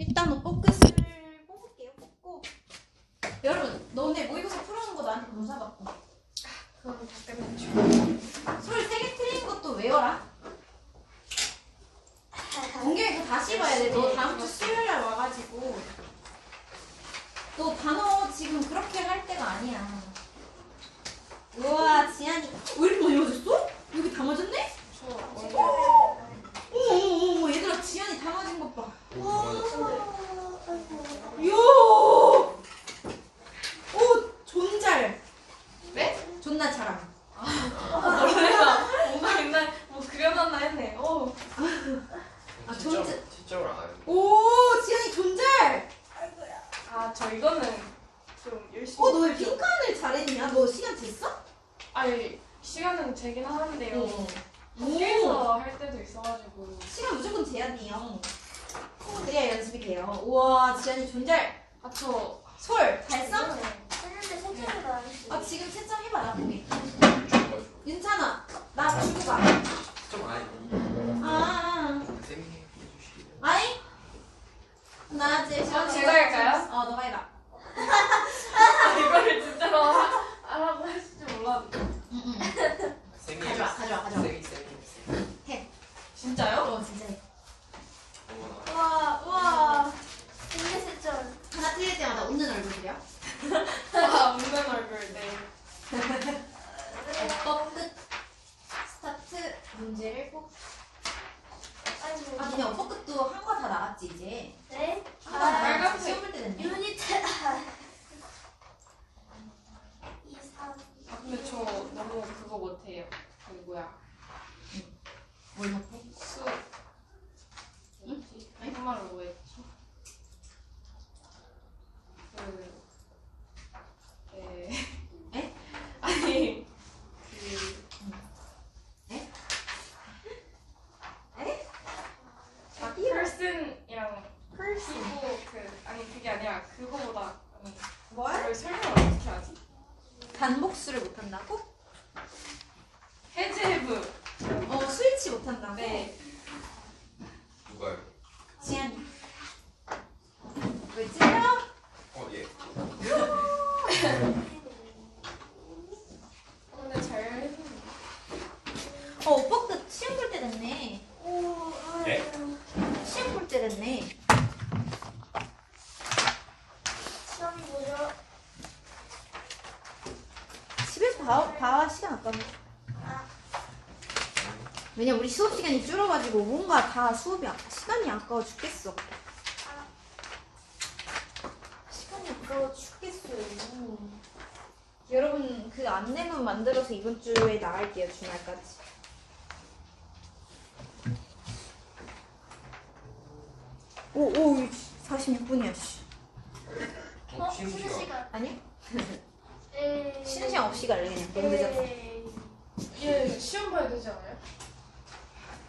일단 오버끝을 뽑을게요. 뽑고 여러분 너네 모의고사 풀어오는 거 나한테 문사 받고 그럼 다 끝났죠. 소리 세게 틀린 것도 외워라. 공개 이거 다시 봐야 돼. 너 다음 주 수요일 날 와가지고 너 단어 지금 그렇게 할 때가 아니야. 우와 지안이 왜 이렇게 많이 맞았어? 여기 다 맞았네? 저 어머 어머 어머 얘들아 지안이 다 맞은 것 봐. 이야. 오 존잘. 네? 존나 잘함. 원래가 뭔가 옛날 뭐 그려놨나 했네. 어. 아, 존재- 채점을 안 하는 오 지안이 존잘. 아 저 이거는 좀 열심히. 어 너 왜 빈칸을 잘했냐? 너 시간 됐어? 아니 시간은 되긴 하는데요. 오. 밖에서 할 때도 있어가지고. 시간 무조건 제한이요. 그래야 연습이 돼요. 우와 지안이 존잘. 아 저 솔 달성? 했는데 세차를 안 했어. 아 지금 채점 해봐 나 보게. 줘가지고 윤찬아 나 주고 가. 채점 안 해. 아, 아. 아. 아이. 나 제일 아, 제가 할까요? 어 너가. 아, 이거를 진짜로 하- 하라고 하실 줄 몰랐는데. 응 응. 쌤이 가져와. 가져와, 가져와. 쌤이 쌤이 했어. 진짜요? 어 진짜 해. 우와 우와. 세차 하나 틀릴 때마다 웃는 얼굴이야. 아 웃는 얼굴 네. 오빠 끝. 스타트 문제를 꼭. 아이고. 아 근데 오빠 끝도 한거다 나갔지 이제. 네? 한거다 나갔지. 빨간색. 시험 볼때 됐네. 유니트. 2, 3. 아 근데 저 너무 그거 못해요. 그 뭐야 뭘 못해? 수. 뭐지? 한말로 뭐였지? 그. 에. 에? 아니 그. 에? 아 펄슨이랑 그거 그 아니 그게 아니라 그거보다 아니 뭘? 그걸 설명을 어떻게 하지? 단복수를 못한다고? 해제부. 어 스위치 못한다고? 네. 누가요? 지안이. 왜 찔러? 어 예. 근데 잘 했는데. 어 오빠 끝 시험 볼 때 됐네. 오, 네? 시험 볼 때 됐네. 시험이 뭐죠? 집에서 봐, 봐 시간 아깝네. 아, 왜냐 우리 수업 시간이 줄어가지고 뭔가 다 수업이 아, 시간이 아까워 죽겠어. 시간이 아까워 죽겠어요. 여러분 그 안내문 만들어서 이번 주에 나갈게요 주말까지. 오오 46분이야 씨. 어, 어? 쉬는 시간. 아니? 에이. 쉬는 시간 없이 갈래 그냥. 에이. 얘 시험 봐야 되지 않아요?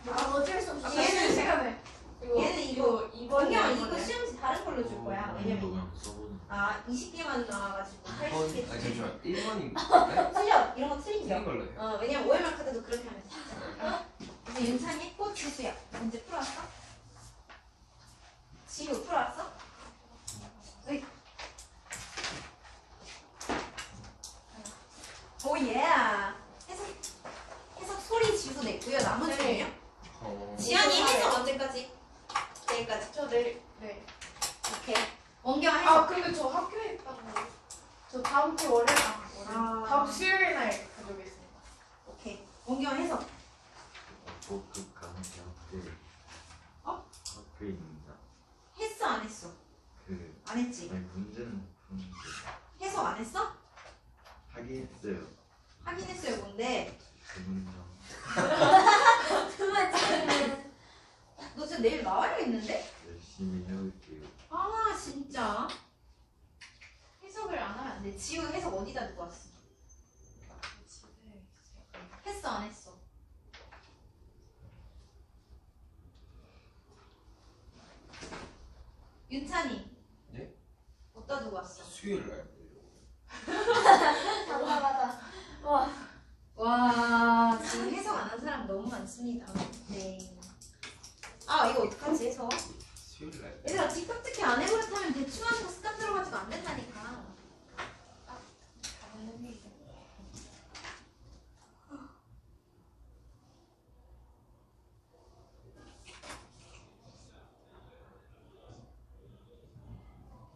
아, 어쩔 수 없이. 쉬는 시간에. 이거, 얘는 이거 그냥 이거 시험지 다른 걸로 줄 거야. 왜냐면 그냥 써보는 아 20개만 나와가지고 1번, 80개. 아니 잠시만 1번인가? 틀려 이런 거 틀린 틀린 거. 걸로 해요. 어 왜냐면 오해만 카드도 그렇게 하면 돼. 이제 윤찬이 했고 지수야 문제 풀어왔어? 지우 풀어왔어? 으이. 오예. 해석 해석 소리 지우도 냈고요. 나머지는요? 어. 지안이 해석 언제까지? 내일까지. 저 내일, 네. 오케이. 원경 아, 해석. 근데 저 학교에 있다고. 저 다음 주 월요일, 아, 월요일. 아. 다음 주 수요일 날 가져오겠습니다. 오케이. 원경 해석. 복급 강좌들 어? 학교에 있습니다. 했어 안 했어? 그 안 했지. 아니 문제는 푸는데 해석 안 했어? 하긴 했어요. 확인했어요 뭔데? 그 문장 두 번째는. 너 진짜 내일 나와야겠는데? 열심히 해볼게요. 아 진짜 해석을 안 하면 안 돼. 지우 해석 어디다 두고 왔어? 집에 했어 안 했어? 윤찬이. 네? 어디다 두고 왔어? 수요일 날. 답답하다. 와. 와 지금 많습니다. 네. 아 이거 어떡하지? 수요일 날. 얘들아 뒷깍지기 안 해버릇하면 대충 하는 거 습관 들어가지고 안 된다니까.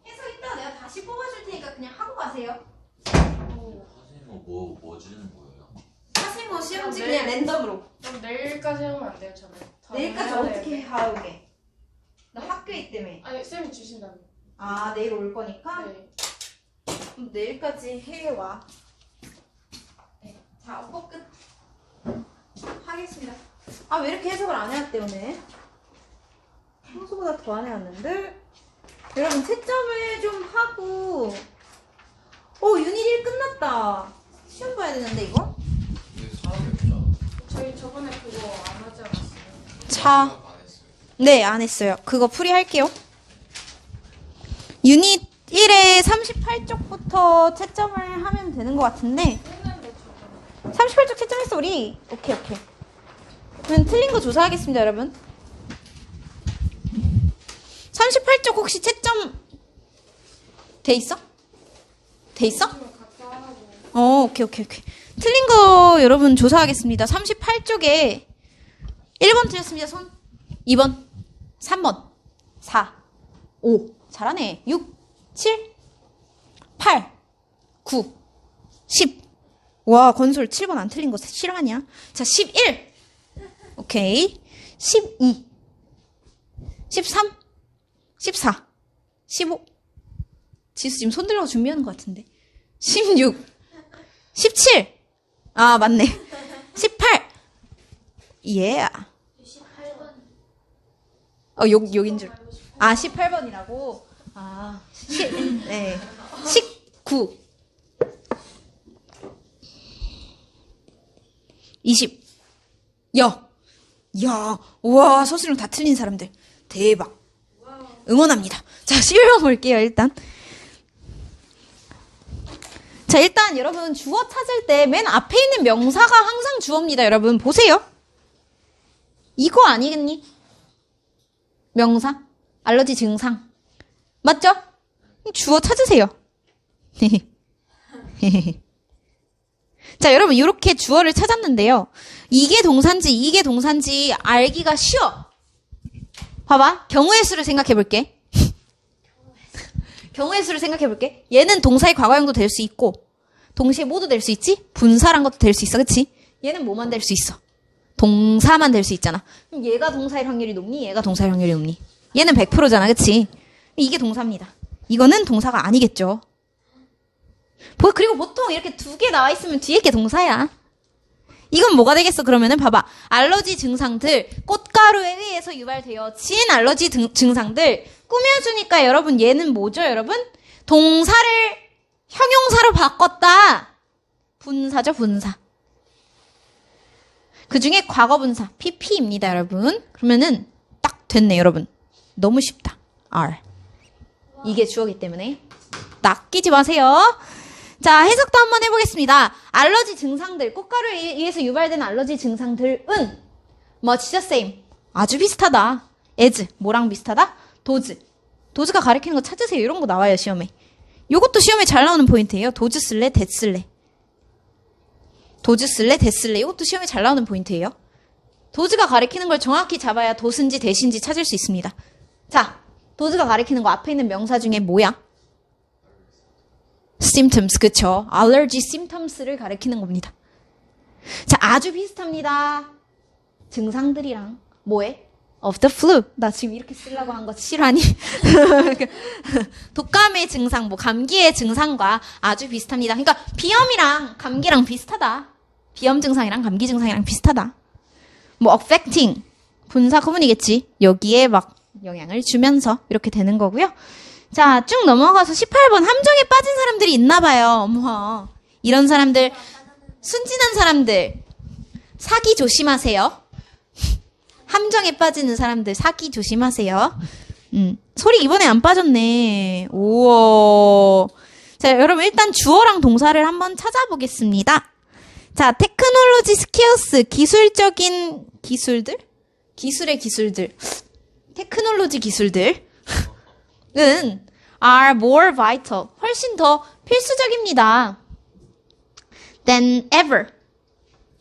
해서 이따 내가 다시 뽑아줄 테니까 그냥 하고 가세요. 선생님은 뭐, 뭐 주는 거예요? 사실 뭐 시험지 네. 그냥 랜덤으로. 그럼 내일까지 하면 안 돼요, 저는. 더 내일까지 해야 어떻게 되는데. 하오게? 나 학교에 있다며. 아니, 쌤이 주신다며. 아 내일 올 거니까? 네. 그럼 내일까지 해와. 네. 자, 오퍼 끝. 하겠습니다. 아, 왜 이렇게 해석을 안 해왔대, 오늘? 평소보다 더 안 해왔는데? 여러분, 채점을 좀 하고. 오, 유닛 1 끝났다. 시험 봐야 되는데, 이거? 사람이 없잖아. 저희 저번에 그거 안 하지 않았어요? 자. 했어요. 네, 안 했어요. 그거 풀이할게요. 유닛 1의 38쪽부터 채점을 하면 되는 것 같은데, 했는데 저번에. 38쪽 채점했어 우리 오케이 오케이. 그럼 틀린 거 조사하겠습니다 여러분. 38쪽 혹시 채점 돼 있어? 돼 있어? 어 오케이 오케이 오케이. 틀린 거 여러분 조사하겠습니다. 38쪽에 1번 틀렸습니다. 손. 2번. 3번. 4 5 잘하네 6 7 8 9 10 와, 건솔 7번 안 틀린 거 싫어하냐? 자, 11. 오케이. 12. 13. 14. 15. 지수 지금 손 들라고 준비하는 것 같은데. 16. 17. 아, 맞네. 18. 예. 68번. 어, 요, 여긴 줄. 아, 18번이라고? 아, 10, 네. 19. 20. 야. 야. 와, 서술형 다 틀린 사람들. 대박. 응원합니다. 자, 11번 볼게요, 일단. 자, 일단 여러분 주어 찾을 때 맨 앞에 있는 명사가 항상 주어입니다, 여러분. 보세요. 이거 아니겠니? 명사, 알러지 증상. 맞죠? 주어 찾으세요. 자, 여러분, 이렇게 주어를 찾았는데요. 이게 동사인지, 이게 동사인지 알기가 쉬워. 봐봐. 경우의 수를 생각해 볼게. 경우의 수를 생각해 볼게. 얘는 동사의 과거형도 될 수 있고, 동시에 모두 될 수 있지? 분사란 것도 될 수 있어, 그치? 얘는 뭐만 될 수 있어? 동사만 될 수 있잖아. 얘가 동사일 확률이 높니? 얘가 동사일 확률이 높니? 얘는 100%잖아, 그치? 이게 동사입니다. 이거는 동사가 아니겠죠. 보- 그리고 보통 이렇게 두 개 나와 있으면 뒤에 게 동사야. 이건 뭐가 되겠어? 그러면은 봐봐. 알러지 증상들, 꽃가루에 의해서 유발되어진 알러지 등- 증상들 꾸며주니까 여러분 얘는 뭐죠, 여러분? 동사를 형용사로 바꿨다. 분사죠, 분사. 그 중에 과거 분사, PP입니다, 여러분. 그러면은 딱 됐네, 여러분. 너무 쉽다. R. 이게 주어기 때문에. 낚이지 마세요. 자, 해석도 한번 해보겠습니다. 알러지 증상들, 꽃가루에 의해서 유발되는 알러지 증상들은 much the same. 아주 비슷하다. as, 뭐랑 비슷하다? 도즈. 도즈가 가리키는 거 찾으세요. 이런 거 나와요, 시험에. 요것도 시험에 잘 나오는 포인트예요. 도즈 쓸래, 대 쓸래. 도즈 쓸래, 대 쓸래. 이것도 시험에 잘 나오는 포인트예요. 도즈가 가리키는 걸 정확히 잡아야 도스인지 대신지 찾을 수 있습니다. 자, 도즈가 가리키는 거 앞에 있는 명사 중에 뭐야? symptoms, 그쵸? allergy symptoms를 가리키는 겁니다. 자, 아주 비슷합니다. 증상들이랑 뭐해? of the flu. 나 지금 이렇게 쓰려고 한거 싫어하니? 독감의 증상, 뭐 감기의 증상과 아주 비슷합니다. 그러니까 비염이랑 감기랑 비슷하다. 비염 증상이랑 감기 증상이랑 비슷하다. 뭐 affecting 분사 구문이겠지. 여기에 막 영향을 주면서 이렇게 되는 거고요. 자, 쭉 넘어가서 18번 함정에 빠진 사람들이 있나 봐요. 어머. 이런 사람들 순진한 사람들 사기 조심하세요. 함정에 빠지는 사람들 사기 조심하세요. 음. 소리 이번에 안 빠졌네. 우와. 자, 여러분 일단 주어랑 동사를 한번 찾아보겠습니다. 자, 테크놀로지 스킬스 기술적인 기술들? 기술의 기술들. 테크놀로지 기술들은 are more vital. 훨씬 더 필수적입니다. than ever.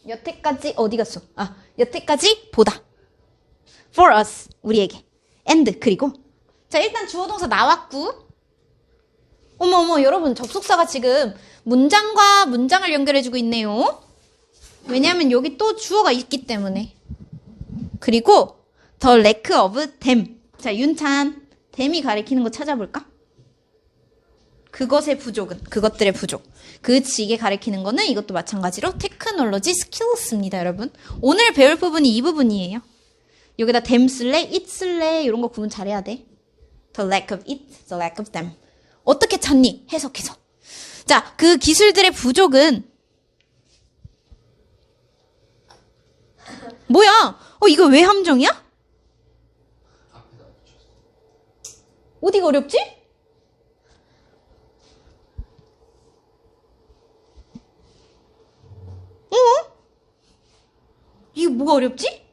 여태까지 어디 갔어? 아, 여태까지 보다. for us. 우리에게. and 그리고 자, 일단 주어 동사 나왔고 어머 어머 여러분 접속사가 지금 문장과 문장을 연결해 주고 있네요. 왜냐하면 여기 또 주어가 있기 때문에. 그리고 the lack of them. 자, 윤찬 them이 가리키는 거 찾아볼까? 그것의 부족은 그것들의 부족. 그 지게 가리키는 거는 이것도 마찬가지로 테크놀로지 스킬스입니다, 여러분. 오늘 배울 부분이 이 부분이에요. 여기다 them 쓸래, it 쓸래 이런 거 구분 잘해야 돼. The lack of it, the lack of them. 어떻게 찾니? 해석해서. 자, 그 기술들의 부족은 뭐야? 어, 이거 왜 함정이야? 앞에다 붙였 어. 어디가 어렵지? 어? 이게 뭐가 어렵지?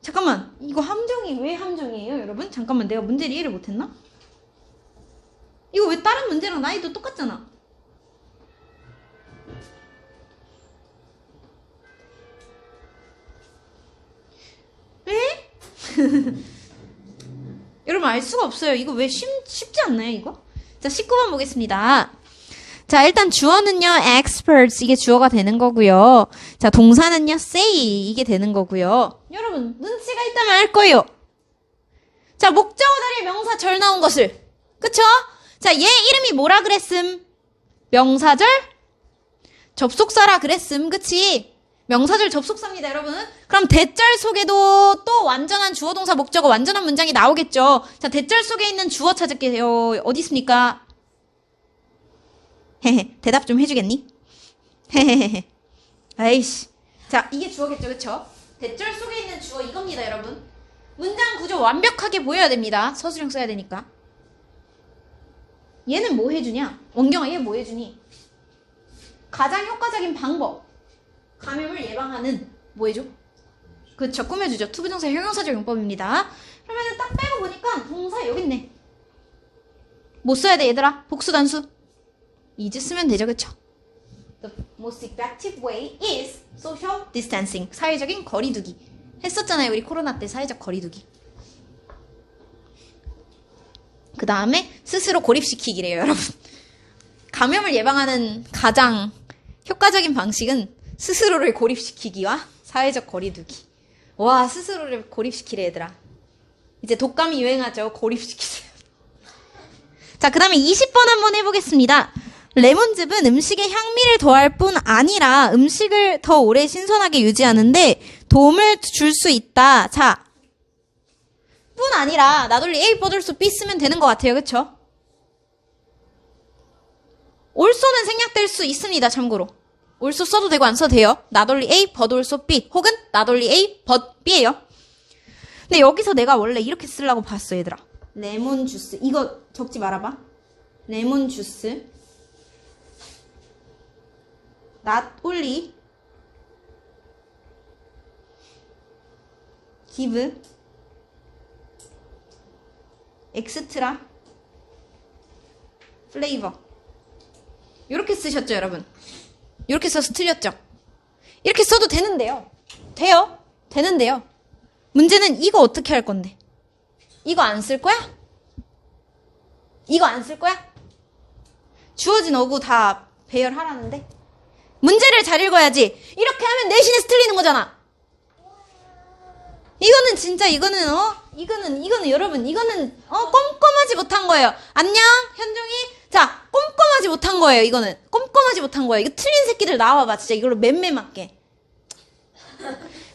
잠깐만, 이거 함정이 왜 함정이에요, 여러분? 잠깐만, 내가 문제를 이해를 못했나? 이거 왜 다른 문제랑 나이도 똑같잖아? 에? 여러분 알 수가 없어요. 이거 왜 쉽, 쉽지 않나요, 이거? 자, 19번 보겠습니다. 자, 일단 주어는요, experts 이게 주어가 되는 거고요. 자, 동사는요, say 이게 되는 거고요. 여러분 눈치가 있다면 알 거예요. 자, 목적어 자리에 명사 절 나온 것을. 그쵸? 자, 얘 이름이 뭐라 그랬음? 명사절? 접속사라 그랬음. 그치? 명사절 접속사입니다, 여러분. 그럼 대절 속에도 또 완전한 주어 동사 목적어 완전한 문장이 나오겠죠. 자, 대절 속에 있는 주어 찾을게요. 어디 있습니까? 헤헤. 대답 좀 해주겠니? 헤헤헤헤. 아이씨. 자, 이게 주어겠죠, 그쵸? 대절 속에 있는 주어 이겁니다, 여러분. 문장 구조 완벽하게 보여야 됩니다. 서술형 써야 되니까. 얘는 뭐 해주냐? 원경아, 얘 뭐 해주니? 가장 효과적인 방법. 감염을 예방하는 뭐 해줘? 그쵸, 꾸며주죠. 투부정사 형용사적 용법입니다. 그러면 딱 빼고 보니까 동사 여기 있네. 뭐 써야 돼, 얘들아? 복수 단수. 이즈 쓰면 되죠, 그쵸? The most effective way is social distancing. 사회적인 거리두기. 했었잖아요, 우리 코로나 때 사회적 거리두기. 그 다음에 스스로 고립시키기래요, 여러분. 감염을 예방하는 가장 효과적인 방식은 스스로를 고립시키기와 사회적 거리두기. 와, 스스로를 고립시키래, 얘들아. 이제 독감이 유행하죠. 고립시키세요. 자, 그 다음에 20번 한번 해보겠습니다. 레몬즙은 음식에 향미를 더할 뿐 아니라 음식을 더 오래 신선하게 유지하는데 도움을 줄 수 있다. 자, 뿐 아니라 나돌리 A, 버들소 B 쓰면 되는 것 같아요. 그쵸? 올소는 생략될 수 있습니다. 참고로. 올소 써도 되고 안 써도 돼요. 나돌리 A, 버돌소 B 혹은 나돌리 A, 벗 B예요. 근데 여기서 내가 원래 이렇게 쓰려고 봤어, 얘들아. 레몬 주스. 이거 적지 말아봐. 레몬 주스. only give extra flavor 이렇게 쓰셨죠 여러분 이렇게 써서 틀렸죠 이렇게 써도 되는데요 돼요 되는데요 문제는 이거 어떻게 할 건데 이거 안 쓸 거야? 이거 안 쓸 거야? 주어진 어구 다 배열하라는데 문제를 잘 읽어야지. 이렇게 하면 내신에서 틀리는 거잖아. 이거는 진짜 이거는 어 이거는 이거는 여러분 이거는 어 꼼꼼하지 못한 거예요. 안녕 현종이 자 꼼꼼하지 못한 거예요. 이거는 꼼꼼하지 못한 거예요. 이거 틀린 새끼들 나와봐 진짜 이걸로 맴매 맞게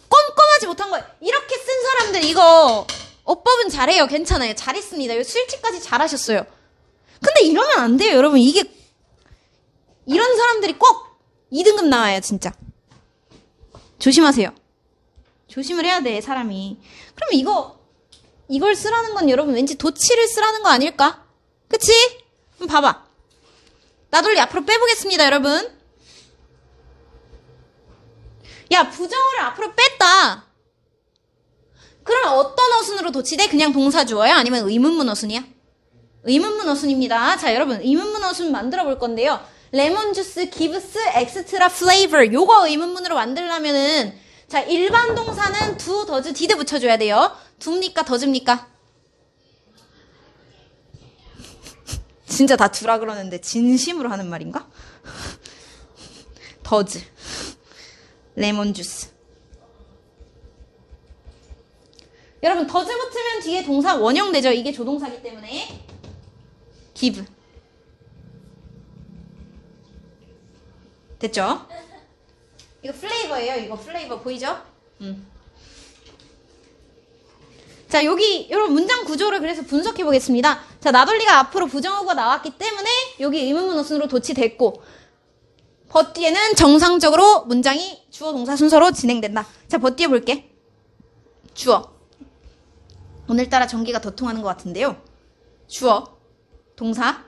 꼼꼼하지 못한 거예요. 이렇게 쓴 사람들 이거 어법은 잘해요. 괜찮아요. 잘했습니다. 실치까지 잘하셨어요. 근데 이러면 안 돼요, 여러분. 이게 이런 사람들이 꼭 2등급 나와요, 진짜. 조심하세요. 조심을 해야 돼, 사람이. 그럼 이거, 이걸 쓰라는 건 여러분 왠지 도치를 쓰라는 거 아닐까? 그치? 한번 봐봐. 나돌리 앞으로 빼보겠습니다, 여러분. 야, 부정어를 앞으로 뺐다. 그럼 어떤 어순으로 도치돼? 그냥 동사 주어요? 아니면 의문문 어순이야? 의문문 어순입니다. 자, 여러분, 의문문 어순 만들어 볼 건데요. 레몬 주스 gives extra flavor. 요거 의문문으로 만들려면은 자, 일반 동사는 두 더즈 디드 붙여줘야 돼요. 두입니까? 더즈입니까? 진짜 다 두라 그러는데 진심으로 하는 말인가? 더즈. 레몬 주스. 여러분 더즈 붙으면 뒤에 동사 원형 되죠. 이게 조동사기 때문에 give. 됐죠? 이거 플레이버예요. 이거 플레이버 보이죠? 음. 자, 여기 여러분 문장 구조를 그래서 분석해 보겠습니다. 자, 나돌리가 앞으로 부정어가 나왔기 때문에 여기 의문문 어순으로 도치됐고 버티에는 정상적으로 문장이 주어 동사 순서로 진행된다. 자, 버티에 볼게. 주어. 오늘따라 전기가 더 통하는 것 같은데요. 주어. 동사.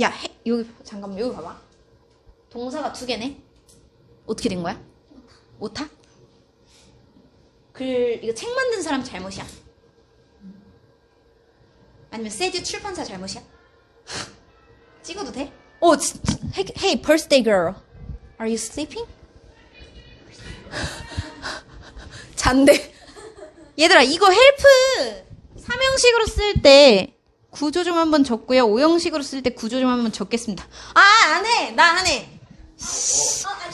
야, 해, 여기 잠깐만 여기 봐봐. 동사가 두 개네. 어떻게 된 거야? 오타? 글 이거 책 만든 사람 잘못이야? 아니면 세주 출판사 잘못이야? 찍어도 돼? 오, 지- hey, birthday girl, are you sleeping? 잔대. 얘들아, 이거 헬프 삼형식으로 쓸 때 구조 좀 한번 적고요. 오형식으로 쓸 때 구조 좀 한번 적겠습니다. 아, 안 해. 나 안 해.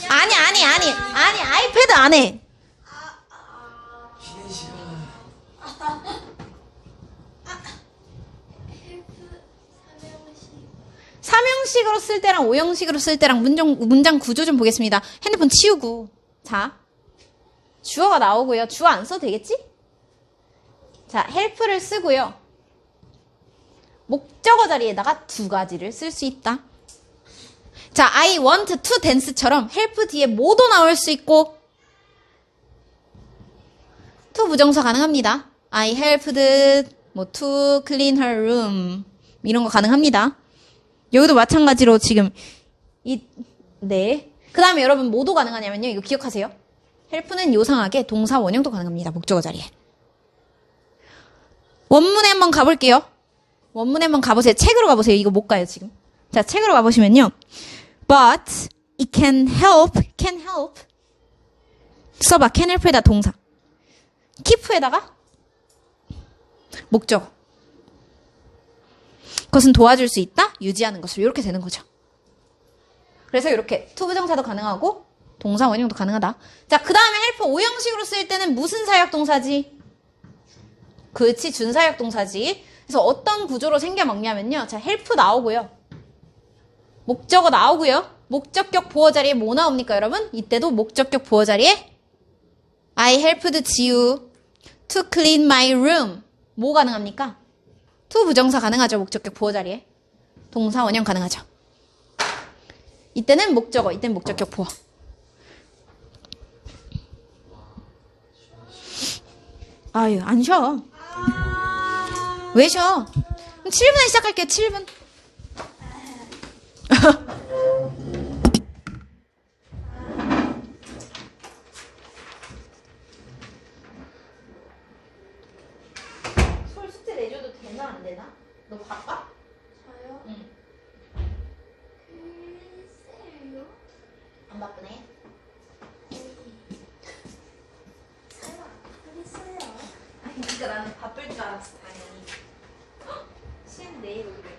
아니, 아니, 아니. 아니, 아이패드 안 해. 3형식으로 쓸 때랑 5형식으로 쓸 때랑 문장, 문장 구조 좀 보겠습니다. 핸드폰 치우고. 자. 주어가 나오고요. 주어 안 써도 되겠지? 자, 헬프를 쓰고요. 목적어 자리에다가 두 가지를 쓸 수 있다. 자, I want to dance처럼 헬프 뒤에 모도 나올 수 있고 to 부정사 가능합니다. I helped 뭐 to clean her room 이런 거 가능합니다. 여기도 마찬가지로 지금 이 네. 그다음에 여러분 뭐도 가능하냐면요. 이거 기억하세요. 헬프는 요상하게 동사 원형도 가능합니다. 목적어 자리에. 원문에 한번 가볼게요. 원문에 한번 가보세요. 책으로 가보세요. 이거 못 가요, 지금. 자, 책으로 가보시면요. But it can help, can help. 써봐. can help에다 동사. keep에다가 목적어. 그것은 도와줄 수 있다? 유지하는 것을. 이렇게 되는 거죠. 그래서 이렇게 투부정사도 가능하고 동사 원형도 가능하다. 자, 그 다음에 헬프 오형식으로 쓸 때는 무슨 사역 동사지? 그렇지, 준사역 동사지. 그래서 어떤 구조로 생겨먹냐면요. 자, 헬프 나오고요. 목적어 나오고요. 목적격 보어 자리에 뭐 나옵니까, 여러분? 이때도 목적격 보어 자리에 I helped 지우 to clean my room. 뭐 가능합니까? To 부정사 가능하죠. 목적격 보어 자리에. 동사 원형 가능하죠. 이때는 목적어, 이때는 목적격 보어. 아유, 안 쉬어. 왜 쉬어? 그럼 7분에 시작할게요, 7분. 되나? 너 바빠? 저요? 응. 글쎄요. 안 바쁘네. 설마 그랬어요. 아니, 그니까 나는 바쁠 줄 알았어, 당연히. 헉! 시험 내일 오기로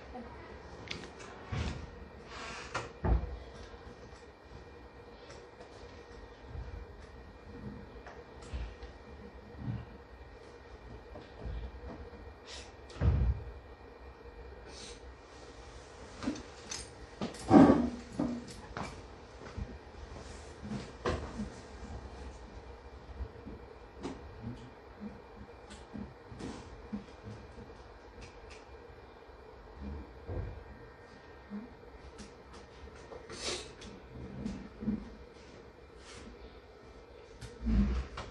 Mm-hmm.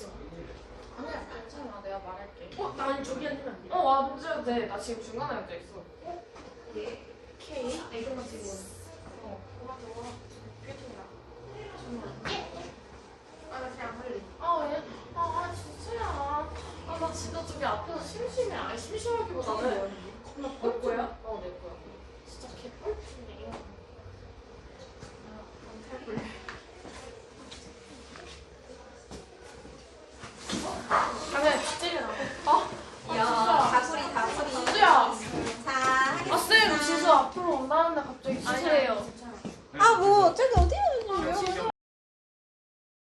있어? 아니야, 괜찮아. 내가 말할게. 어? 나 저기 앉으면 안 돼? 어 앉아도 돼. 나 지금 중간에 앉아 있어. K? 애교만 지금. 어. 좋아, 좋아. 삐통이야. 아, 나 그냥 할래. 아, 얘, 아, 아, 진짜야. 아, 나 진짜 저기 앞에서 심심해. 아니, 심심하기보다는.